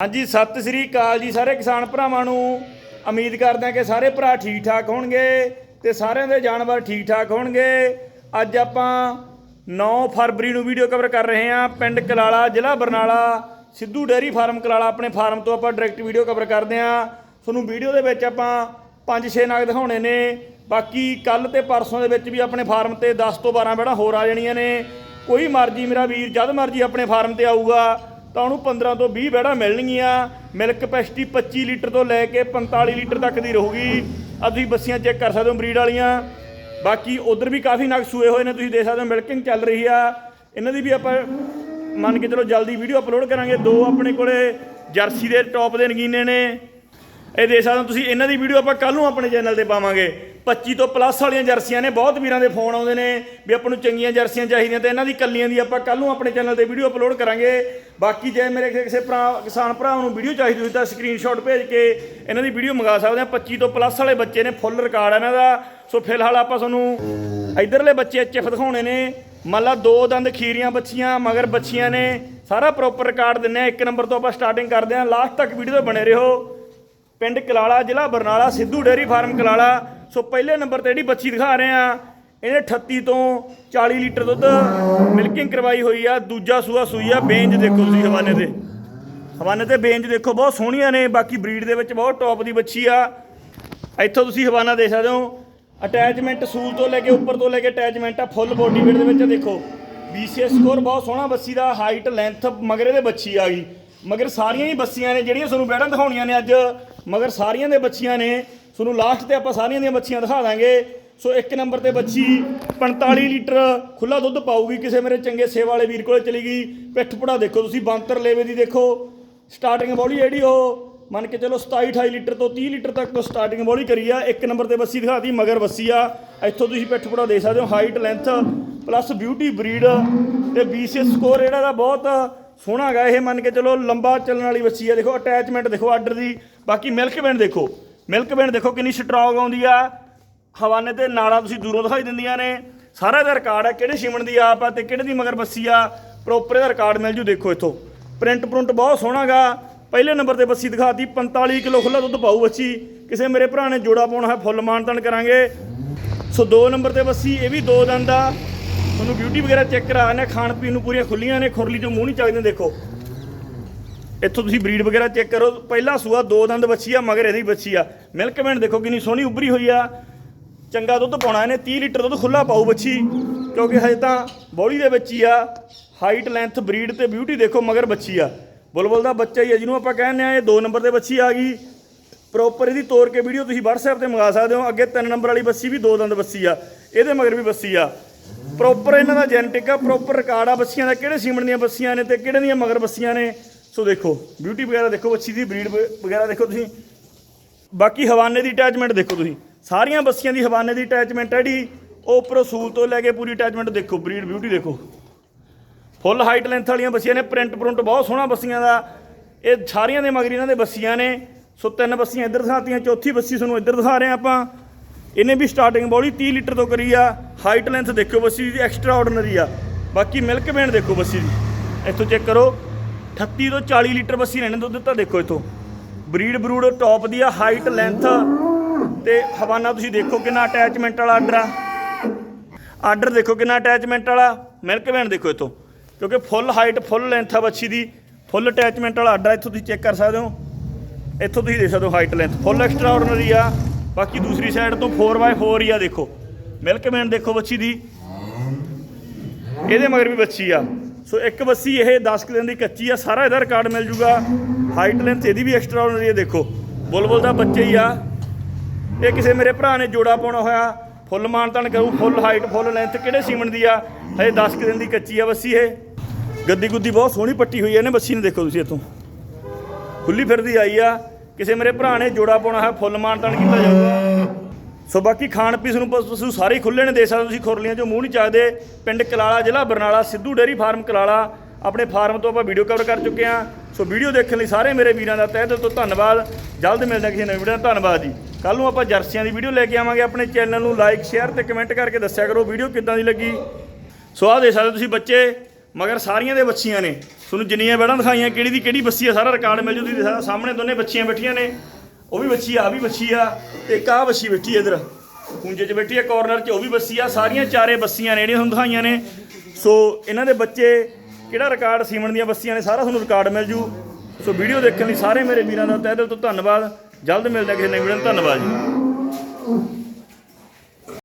ਹਾਂਜੀ, ਸਤਿ ਸ੍ਰੀ ਅਕਾਲ ਜੀ ਸਾਰੇ ਕਿਸਾਨ ਭਰਾਵਾਂ ਨੂੰ। ਉਮੀਦ ਕਰਦੇ ਹਾਂ ਕਿ ਸਾਰੇ ਭਰਾ ਠੀਕ ਠਾਕ ਹੋਣਗੇ ਤੇ ਸਾਰਿਆਂ ਦੇ ਜਾਨਵਰ ਠੀਕ ਠਾਕ ਹੋਣਗੇ। ਅੱਜ ਆਪਾਂ 9 ਫਰਵਰੀ ਨੂੰ ਵੀਡੀਓ ਕਵਰ ਕਰ ਰਹੇ ਹਾਂ। ਪਿੰਡ ਕਲਾਲਾ, ਜ਼ਿਲ੍ਹਾ ਬਰਨਾਲਾ, ਸਿੱਧੂ ਡੇਅਰੀ ਫਾਰਮ ਕਲਾਲਾ ਆਪਣੇ ਫਾਰਮ ਤੋਂ ਆਪਾਂ ਡਾਇਰੈਕਟ ਵੀਡੀਓ ਕਵਰ ਕਰਦੇ ਹਾਂ। ਤੁਹਾਨੂੰ ਵੀਡੀਓ ਦੇ ਵਿੱਚ ਆਪਾਂ 5-6 ਨਗ ਦਿਖਾਉਣੇ ਨੇ। ਬਾਕੀ ਕੱਲ ਤੇ ਪਰਸੋਂ ਦੇ ਵਿੱਚ ਵੀ ਆਪਣੇ ਫਾਰਮ ਤੇ 10 ਤੋਂ 12 ਬੜਾ ਹੋਰ ਆ ਜਾਣੀਆਂ ਨੇ। ਕੋਈ ਮਰਜ਼ੀ ਮੇਰਾ ਵੀਰ ਜਦ ਮਰਜ਼ੀ ਆਪਣੇ ਫਾਰਮ ਤੇ ਆਊਗਾ। ਤਾਂ ਉਹਨੂੰ 15 ਤੋਂ 20 ਬੈੜਾ ਮਿਲਣਗੀਆਂ। ਮਿਲਕ ਕਪੈਸਿਟੀ 25 ਲੀਟਰ ਤੋਂ ਲੈ ਕੇ 45 ਲੀਟਰ ਤੱਕ ਦੀ ਰਹੂਗੀ। ਆ ਤੁਸੀਂ ਬੱਸੀਆਂ ਚੈੱਕ ਕਰ ਸਕਦੇ ਹੋ ਬਰੀਡ ਵਾਲੀਆਂ। ਬਾਕੀ ਉਧਰ ਵੀ ਕਾਫੀ ਨਗ ਸੂਏ ਹੋਏ ਨੇ, ਤੁਸੀਂ ਦੇਖ ਸਕਦੇ ਹੋ ਮਿਲਕਿੰਗ ਚੱਲ ਰਹੀ ਆ। ਇਹਨਾਂ ਦੀ ਵੀ ਆਪਾਂ ਮੰਨ ਕੇ ਚਲੋ ਜਲਦੀ ਵੀਡੀਓ ਅਪਲੋਡ ਕਰਾਂਗੇ। ਦੋ ਆਪਣੇ ਕੋਲੇ ਜਰਸੀ ਦੇ ਟੌਪ ਦੇ ਨਗੀਨੇ ਨੇ। ਇਹ ਦੇਖ ਸਕਦੇ ਹੋ ਤੁਸੀਂ, ਇਹਨਾਂ ਦੀ ਵੀਡੀਓ ਆਪਾਂ ਕੱਲ ਨੂੰ ਆਪਣੇ ਚੈਨਲ ਤੇ ਪਾਵਾਂਗੇ। 25 ਤੋਂ ਪਲੱਸ ਵਾਲੀਆਂ ਜਰਸੀਆਂ ਨੇ, ਬਹੁਤ ਵੀਰਾਂ ਦੇ ਫੋਨ ਆਉਂਦੇ ਨੇ ਵੀ ਆਪਾਂ ਨੂੰ ਚੰਗੀਆਂ ਜਰਸੀਆਂ ਚਾਹੀਦੀਆਂ ਤੇ ਇਹਨਾਂ ਦੀ ਕੱਲੀਆਂ ਦੀ ਆਪਾਂ ਕੱਲ ਨੂੰ ਆਪਣੇ ਚੈਨਲ ਤੇ ਵੀਡੀਓ ਅਪਲੋਡ ਕਰਾਂਗੇ। ਬਾਕੀ ਜੇ ਮੇਰੇ ਕਿਸੇ ਭਰਾ ਕਿਸਾਨ ਭਰਾ ਨੂੰ ਵੀਡੀਓ ਚਾਹੀਦੀ ਹੋਈ ਤਾਂ ਸਕਰੀਨਸ਼ਾਟ ਭੇਜ ਕੇ ਇਹਨਾਂ ਦੀ ਵੀਡੀਓ ਮੰਗਾ ਸਕਦੇ ਆ 25 ਤੋਂ ਪਲੱਸ ਵਾਲੇ ਬੱਚੇ ਨੇ ਫੁੱਲ ਰਿਕਾਰਡ ਇਹਨਾਂ ਦਾ। ਸੋ ਫਿਲਹਾਲ ਆਪਾਂ ਤੁਹਾਨੂੰ ਇਧਰਲੇ ਬੱਚੇ ਐਚਐਫ ਦਿਖਾਉਣੇ ਨੇ। ਮੰਨ ਲਾ ਦੋ ਦੰਦ ਖੀਰੀਆਂ ਬੱਚੀਆਂ, ਮਗਰ ਬੱਚੀਆਂ ਨੇ। ਸਾਰਾ ਪ੍ਰੋਪਰ ਰਿਕਾਰਡ ਦਿੰਨੇ ਆ ਇੱਕ ਨੰਬਰ ਤੋਂ ਆਪਾਂ ਸਟਾਰਟਿੰਗ ਕਰਦੇ ਆ ਲਾਸਟ ਤੱਕ ਵੀਡੀਓ ਤੇ ਬਣੇ ਰਹੋ। ਪਿੰਡ ਕਲਾਲਾ, ਜ਼ਿਲ੍ਹਾ Barnala, Sidhu dairy farm Kalala. So ਪਹਿਲੇ ਨੰਬਰ ਤੇ ਜਿਹੜੀ ਬੱਚੀ ਦਿਖਾ ਰਹੇ ਆ ਇਹਨੇ 38 ਤੋਂ 40 ਲੀਟਰ ਦੁੱਧ ਮਿਲਕਿੰਗ ਕਰਵਾਈ ਹੋਈ ਆ। ਦੂਜਾ ਸੂਆ ਸੂਈ ਆ, ਬੇਂਜ ਦੇਖੋ ਤੁਸੀਂ ਹਵਾਨੇ ਤੇ। ਹਵਾਨੇ ਤੇ ਬੇਂਜ ਦੇਖੋ, ਬਹੁਤ ਸੋਹਣੀਆਂ ਨੇ, ਬਾਕੀ ਬਰੀਡ ਦੇ ਵਿੱਚ ਬਹੁਤ ਟੌਪ ਦੀ ਬੱਚੀ ਆ। ਇੱਥੋਂ ਤੁਸੀਂ ਹਵਾਨਾ ਦੇ ਸਕਦੇ ਹੋ ਅਟੈਚਮੈਂਟ ਸੂਲ ਤੋਂ ਲੈ ਕੇ ਉੱਪਰ ਤੋਂ ਲੈ ਕੇ ਅਟੈਚਮੈਂਟ ਆ ਫੁੱਲ ਬੋਡੀ ਵੇਟ ਦੇ ਵਿੱਚ ਆ ਦੇਖੋ BCS ਸਕੋਰ ਬਹੁਤ ਸੋਹਣਾ ਬੱਸੀ ਦਾ ਹਾਈਟ ਲੈਂਥ ਮਗਰ ਇਹਦੇ ਬੱਚੀ ਆ ਗਈ। ਮਗਰ ਸਾਰੀਆਂ ਹੀ ਬੱਸੀਆਂ ਨੇ ਜਿਹੜੀਆਂ ਤੁਹਾਨੂੰ ਬੈੜਾਂ ਦਿਖਾਉਣੀਆਂ ਨੇ ਅੱਜ, ਮਗਰ ਸਾਰੀਆਂ ਦੇ ਬੱਚੀਆਂ ਨੇ, ਤੁਹਾਨੂੰ ਲਾਸਟ ਤੇ ਆਪਾਂ ਸਾਰੀਆਂ ਦੀਆਂ ਬੱਚੀਆਂ ਦਿਖਾ ਦਾਂਗੇ। ਸੋ ਇੱਕ ਨੰਬਰ ਤੇ ਬੱਚੀ 45 ਲੀਟਰ ਖੁੱਲਾ ਦੁੱਧ ਪਾਊਗੀ, ਕਿਸੇ ਮੇਰੇ ਚੰਗੇ ਸੇਵਾ ਵਾਲੇ ਵੀਰ ਕੋਲੇ ਚਲੀ ਗਈ। ਪਿੱਠ ਪੁੜਾ ਦੇਖੋ ਤੁਸੀਂ, ਬਾਂਤਰ ਲੇਵੇ ਦੀ ਦੇਖੋ। ਸਟਾਰਟਿੰਗ ਬੋਲੀ ਜਿਹੜੀ ਉਹ, ਮੰਨ ਕੇ ਚਲੋ 27 28 ਲੀਟਰ ਤੋਂ 30 ਲੀਟਰ ਤੱਕ ਤੋਂ ਸਟਾਰਟਿੰਗ ਬੋਲੀ ਕਰੀ ਆ। ਇੱਕ ਨੰਬਰ ਤੇ ਬੱਸੀ ਦਿਖਾਤੀ ਮਗਰ ਬੱਸੀ ਆ। ਇੱਥੋਂ ਤੁਸੀਂ ਪਿੱਠ ਪੁੜਾ ਦੇ ਸਕਦੇ ਹੋ height length plus beauty breed ਤੇ BCS ਸਕੋਰ ਇਹਨਾਂ ਦਾ ਬਹੁਤ ਸੋਹਣਾ ਗਾ ਇਹ ਮੰਨ ਕੇ ਚਲੋ ਲੰਬਾ ਚੱਲਣ ਵਾਲੀ ਬੱਸੀ ਆ। ਦੇਖੋ ਅਟੈਚਮੈਂਟ ਦੇਖੋ ਆਰਡਰ ਦੀ। ਬਾਕੀ ਮਿਲਕ ਬੈਂਡ ਦੇਖੋ। ਮਿਲਕ ਬੈਂਡ ਦੇਖੋ ਕਿੰਨੀ ਸਟਰੋਂਗ ਆਉਂਦੀ ਆ। ਹਵਾਨੇ ਤੇ ਨਾਲਾਂ ਤੁਸੀਂ ਦੂਰੋਂ ਦਿਖਾਈ ਦਿੰਦੀਆਂ ਨੇ। ਸਾਰਾ ਇਹਦਾ ਰਿਕਾਰਡ ਹੈ ਕਿਹੜੇ ਸ਼ਿਮਣ ਦੀ ਆਪ ਆ ਤੇ ਕਿਹੜੇ ਦੀ ਮਗਰ ਬੱਸੀ ਆ। ਪ੍ਰੋਪਰ ਇਹਦਾ ਰਿਕਾਰਡ ਮਿਲ ਜੂ ਦੇਖੋ ਇੱਥੋਂ। ਪ੍ਰਿੰਟ ਪ੍ਰਿੰਟ ਬਹੁਤ ਸੋਹਣਾਗਾ ਪਹਿਲੇ ਨੰਬਰ ਤੇ ਬੱਸੀ ਦਿਖਾਤੀ 45 ਕਿਲੋ ਖੁੱਲਾ ਦੁੱਧ ਪਾਊ ਬੱਸੀ ਕਿਸੇ ਮੇਰੇ ਭਰਾ ਨੇ ਜੋੜਾ ਪਾਉਣਾ ਹੈ, ਫੁੱਲ ਮਾਨਤਨ ਕਰਾਂਗੇ। ਸੋ ਦੋ ਨੰਬਰ ਤੇ ਬੱਸੀ ਇਹ ਵੀ ਦੋ ਦੰਦ ਆ। ਤੁਹਾਨੂੰ ਬਿਊਟੀ ਵਗੈਰਾ ਚੈੱਕ ਕਰਾ ਨੇ, ਖਾਣ ਪੀਣ ਨੂੰ ਪੂਰੀਆਂ ਖੁੱਲੀਆਂ ਨੇ, ਖੁਰਲੀ ਚੋਂ ਮੂੰਹ ਨਹੀਂ ਚੱਕਦੇ, ਦੇਖੋ। ਇੱਥੋਂ ਤੁਸੀਂ ਬਰੀਡ ਵਗੈਰਾ ਚੈੱਕ ਕਰੋ, ਪਹਿਲਾ ਸੂਆ ਦੋ ਦੰਦ ਬੱਚੀ ਆ, ਮਗਰ ਇਹਦੀ ਬੱਚੀ ਆ। ਮਿਲਕ ਮੈਨ ਦੇਖੋ ਕਿੰਨੀ ਸੋਹਣੀ ਉੱਭਰੀ ਹੋਈ ਆ। ਚੰਗਾ ਦੁੱਧ ਪਾਉਣਾ ਇਹਨੇ 30 ਲੀਟਰ ਦੁੱਧ ਖੁੱਲਾ ਪਾਊ ਬੱਚੀ ਕਿਉਂਕਿ ਹਜੇ ਤਾਂ ਬੋਲੀ ਦੇ ਵਿੱਚ ਹੀ ਆ। ਹਾਈਟ ਲੈਂਥ ਬਰੀਡ ਤੇ ਬਿਊਟੀ ਦੇਖੋ, ਮਗਰ ਬੱਚੀ ਆ। ਬੁਲਬੁਲ ਦਾ ਬੱਚਾ ਹੀ ਆ, ਜਿਹਨੂੰ ਆਪਾਂ ਕਹਿੰਦੇ ਆ, ਇਹ ਦੋ ਨੰਬਰ ਤੇ ਬੱਚੀ ਆ ਗਈ। ਪ੍ਰੋਪਰ ਇਹਦੀ ਤੋੜ ਕੇ ਵੀਡੀਓ ਤੁਸੀਂ WhatsApp ਤੇ ਮੰਗਾ ਸਕਦੇ ਹੋ। ਅੱਗੇ ਤਿੰਨ ਨੰਬਰ ਵਾਲੀ ਬੱਸੀ ਵੀ ਦੋ ਦੰਦ ਬੱਸੀ ਆ। ਇਹਦੇ ਮਗਰ ਵੀ ਬੱਸੀ ਆ। ਪ੍ਰੋਪਰ ਇਹਨਾਂ ਦਾ ਜੈਨੇਟਿਕ ਆ ਪ੍ਰੋਪਰ ਰਿਕਾਰਡ ਆ ਬੱਸੀਆਂ ਦਾ, ਕਿਹੜੇ ਸੀਮਣ ਦੀਆਂ ਬੱਸੀਆਂ ਨੇ ਤੇ ਕਿਹੜੇ ਦੀਆਂ ਮਗਰ ਬੱਸੀਆਂ ਨੇ? ਸੋ ਦੇਖੋ ਬਿਊਟੀ ਵਗੈਰਾ ਦੇਖੋ, ਬੱਚੀ ਦੀ ਬਰੀਡ ਵਗੈਰਾ ਦੇਖੋ ਤੁਸੀਂ। ਬਾਕੀ ਹਵਾਨੇ ਦੀ ਅਟੈਚਮੈਂਟ ਦੇਖੋ ਤੁਸੀਂ। ਸਾਰੀਆਂ ਬੱਸੀਆਂ ਦੀ ਹਵਾਨੇ ਦੀ ਅਟੈਚਮੈਂਟ ਹੈ ਜੀ ਉਹ ਉੱਪਰੋਂ ਸੂਲ ਤੋਂ ਲੈ ਕੇ ਪੂਰੀ ਅਟੈਚਮੈਂਟ ਦੇਖੋ ਬਰੀਡ ਬਿਊਟੀ ਦੇਖੋ। ਫੁੱਲ ਹਾਈਟ ਲੈਂਥ ਵਾਲੀਆਂ ਬੱਸੀਆਂ ਨੇ ਪ੍ਰਿੰਟ ਪ੍ਰਿੰਟ ਬਹੁਤ ਸੋਹਣਾ ਬੱਸੀਆਂ ਦਾ। ਇਹ ਸਾਰੀਆਂ ਦੇ ਮਗਰ ਇਹਨਾਂ ਦੇ ਬੱਸੀਆਂ ਨੇ। ਸੋ ਤਿੰਨ ਬੱਸੀਆਂ ਇੱਧਰ ਦਿਖਾਤੀਆਂ, ਚੌਥੀ ਬੱਸੀ ਤੁਹਾਨੂੰ ਇੱਧਰ ਦਿਖਾ ਰਹੇ ਹਾਂ ਆਪਾਂ। ਇਹਨੇ ਵੀ ਸਟਾਰਟਿੰਗ ਬੋਲੀ 30 ਲੀਟਰ ਤੋਂ ਕਰੀ ਆ। ਹਾਈਟ ਲੈਂਥ ਦੇਖੋ ਬੱਸੀ ਦੀ ਐਕਸਟਰਾ ਆਰਡੀਨਰੀ ਆ। ਬਾਕੀ ਮਿਲਕ ਬੈਂਡ ਦੇਖੋ ਬੱਸੀ ਦੀ। ਇੱਥੋਂ ਚੈੱਕ ਕਰੋ 38 ਤੋਂ 40 ਲੀਟਰ ਬੱਸੀ ਰਹਿਣੇ ਦੁੱਧ ਤਾਂ ਦੇਖੋ ਇੱਥੋਂ। ਬਰੀਡ ਬਰੂਡ ਟੌਪ ਦੀ ਆ, ਹਾਈਟ, ਲੈਂਥ। ਤੇ ਹਵਾਨਾ ਤੁਸੀਂ ਦੇਖੋ ਕਿੰਨਾ ਅਟੈਚਮੈਂਟ ਵਾਲਾ ਆਰਡਰ ਆ। ਆਰਡਰ ਦੇਖੋ ਕਿੰਨਾ ਅਟੈਚਮੈਂਟ ਵਾਲਾ। ਮਿਲਕ ਬੈਂਡ ਦੇਖੋ ਇੱਥੋਂ। ਕਿਉਂਕਿ ਫੁੱਲ ਹਾਈਟ ਫੁੱਲ ਲੈਂਥ ਆ ਬੱਚੀ ਦੀ। ਫੁੱਲ ਅਟੈਚਮੈਂਟ ਵਾਲਾ ਆਰਡਰ ਇੱਥੋਂ ਤੁਸੀਂ ਚੈੱਕ ਕਰ ਸਕਦੇ ਹੋ। ਇੱਥੋਂ ਤੁਸੀਂ ਦੇਖ ਸਕਦੇ ਹੋ height length full extraordinary ਆ। ਬਾਕੀ ਦੂਸਰੀ ਸਾਈਡ ਤੋਂ 4x4 ਹੀ ਆ ਦੇਖੋ। ਮਿਲਕ ਬੈਂਡ ਦੇਖੋ ਬੱਚੀ ਦੀ। ਇਹਦੇ ਮਗਰ ਵੀ ਬੱਚੀ ਆ। ਸੋ ਇੱਕ ਬੱਸੀ ਇਹ 10 ਕੁ ਦਿਨ ਦੀ ਕੱਚੀ ਆ, ਸਾਰਾ ਇਹਦਾ ਰਿਕਾਰਡ ਮਿਲ ਜੂਗਾ। ਹਾਈਟ ਲੈਂਥ ਇਹਦੀ ਵੀ ਐਕਸਟਰਾ ਆਰਡੀਨਰੀ ਹੈ ਦੇਖੋ। ਬੁਲਬੁਲ ਦਾ ਬੱਚਾ ਹੀ ਆ। ਇਹ ਕਿਸੇ ਮੇਰੇ ਭਰਾ ਨੇ ਜੋੜਾ ਪਾਉਣਾ ਹੋਇਆ। ਫੁੱਲ ਮਾਨਤਨ ਕਰੂ ਫੁੱਲ ਹਾਈਟ ਫੁੱਲ ਲੈਂਥ ਕਿਹੜੇ ਸੀਮਨ ਦੀ ਆ? ਹਜੇ 10 ਕੁ ਦਿਨ ਦੀ ਕੱਚੀ ਆ ਬੱਸੀ ਇਹ। ਗੱਦੀ ਗੁੱਦੀ ਬਹੁਤ ਸੋਹਣੀ ਪੱਟੀ ਹੋਈ ਆ, ਇਹਨੇ ਬੱਸੀ ਨੂੰ ਦੇਖੋ ਤੁਸੀਂ ਇੱਥੋਂ। ਖੁੱਲੀ ਫਿਰਦੀ ਆਈ ਆ। ਕਿਸੇ ਮੇਰੇ ਭਰਾ ਨੇ ਜੋੜਾ ਪਾਉਣਾ ਹੈ ਫੁੱਲ ਮਾਨਤਨ ਕੀਤਾ ਜਾਊਗਾ। ਸੋ ਬਾਕੀ ਖਾਣ ਪੀਸ ਨੂੰ ਪਸ਼ੂ ਪਸ਼ੂ ਸਾਰੇ ਹੀ ਖੁੱਲੇ ਨੇ ਦੇ ਸਕਦੇ ਹੋ ਤੁਸੀਂ ਖੁਰਲੀਆਂ ਚੋਂ ਮੂੰਹ ਨਹੀਂ ਚੱਕਦੇ। ਪਿੰਡ ਕਲਾਲਾ, ਜ਼ਿਲ੍ਹਾ ਬਰਨਾਲਾ, ਸਿੱਧੂ ਡੇਅਰੀ ਫਾਰਮ ਕਲਾਲਾ। ਆਪਣੇ ਫਾਰਮ ਤੋਂ ਆਪਾਂ ਵੀਡੀਓ ਕਵਰ ਕਰ ਚੁੱਕੇ ਹਾਂ। ਸੋ ਵੀਡੀਓ ਦੇਖਣ ਲਈ ਸਾਰੇ ਮੇਰੇ ਵੀਰਾਂ ਦਾ ਤਹਿ ਦਿਲ ਤੋਂ ਧੰਨਵਾਦ। ਜਲਦ ਮਿਲਦੇ ਹਾਂ ਕਿਸੇ ਨਵੀਂ ਵੀਡੀਓ ਨਾਲ ਧੰਨਵਾਦ ਜੀ। ਕੱਲ ਨੂੰ ਆਪਾਂ ਜਰਸੀਆਂ ਦੀ ਵੀਡੀਓ ਲੈ ਕੇ ਆਵਾਂਗੇ ਆਪਣੇ ਚੈਨਲ ਨੂੰ। ਲਾਈਕ ਸ਼ੇਅਰ ਤੇ ਕਮੈਂਟ ਕਰਕੇ ਦੱਸਿਆ ਕਰੋ ਵੀਡੀਓ ਕਿੱਦਾਂ ਦੀ ਲੱਗੀ। ਸੋ ਆਹ ਦੇਖ ਸਕਦੇ ਹੋ ਤੁਸੀਂ ਬੱਚੇ, ਮਗਰ ਸਾਰੀਆਂ ਦੇ ਬੱਚੀਆਂ ਨੇ। ਤੁਹਾਨੂੰ ਜਿੰਨੀਆਂ ਬੈੜਾਂ ਦਿਖਾਈਆਂ, ਕਿਹੜੀ ਦੀ ਕਿਹੜੀ ਬੱਸੀ ਆ, ਸਾਰਾ ਰਿਕਾਰਡ ਮਿਲ ਜੂ। ਤੁਸੀਂ ਸਾਹਮਣੇ ਦੋਨੇ ਬੱਚੀਆਂ ਬੈਠੀਆਂ ਨੇ। ਉਹ ਵੀ ਬੱਚੀ ਆ, ਆਹ ਵੀ ਬੱਚੀ ਆ, ਤੇ ਇੱਕ ਆਹ ਬੱਚੀ ਬੈਠੀ ਆ ਇਧਰ। ਕੁੰਜੇ 'ਚ ਬੈਠੀ ਆ ਕਾਰਨਰ 'ਚ, ਉਹ ਵੀ ਬੱਸੀ ਆ, ਸਾਰੀਆਂ ਚਾਰੇ ਬੱਸੀਆਂ ਨੇ, ਜਿਹੜੀਆਂ ਤੁਹਾਨੂੰ ਦਿਖਾਈਆਂ ਨੇ। ਸੋ ਇਹਨਾਂ ਦੇ ਬੱਚੇ ਕਿਹੜਾ ਰਿਕਾਰਡ ਸੀਮਣ ਦੀਆਂ ਬੱਸੀਆਂ ਨੇ, ਸਾਰਾ ਤੁਹਾਨੂੰ ਰਿਕਾਰਡ ਮਿਲ ਜੂ। ਸੋ ਵੀਡੀਓ ਦੇਖਣ ਲਈ ਸਾਰੇ ਮੇਰੇ ਵੀਰਾਂ ਦਾ ਤਹਿ ਦਿਲ ਤੋਂ ਧੰਨਵਾਦ। ਜਲਦ ਮਿਲਦੇ ਹਾਂ ਕਿਸੇ ਨਵੀਂ ਵੀਡੀਓ ਧੰਨਵਾਦ ਜੀ।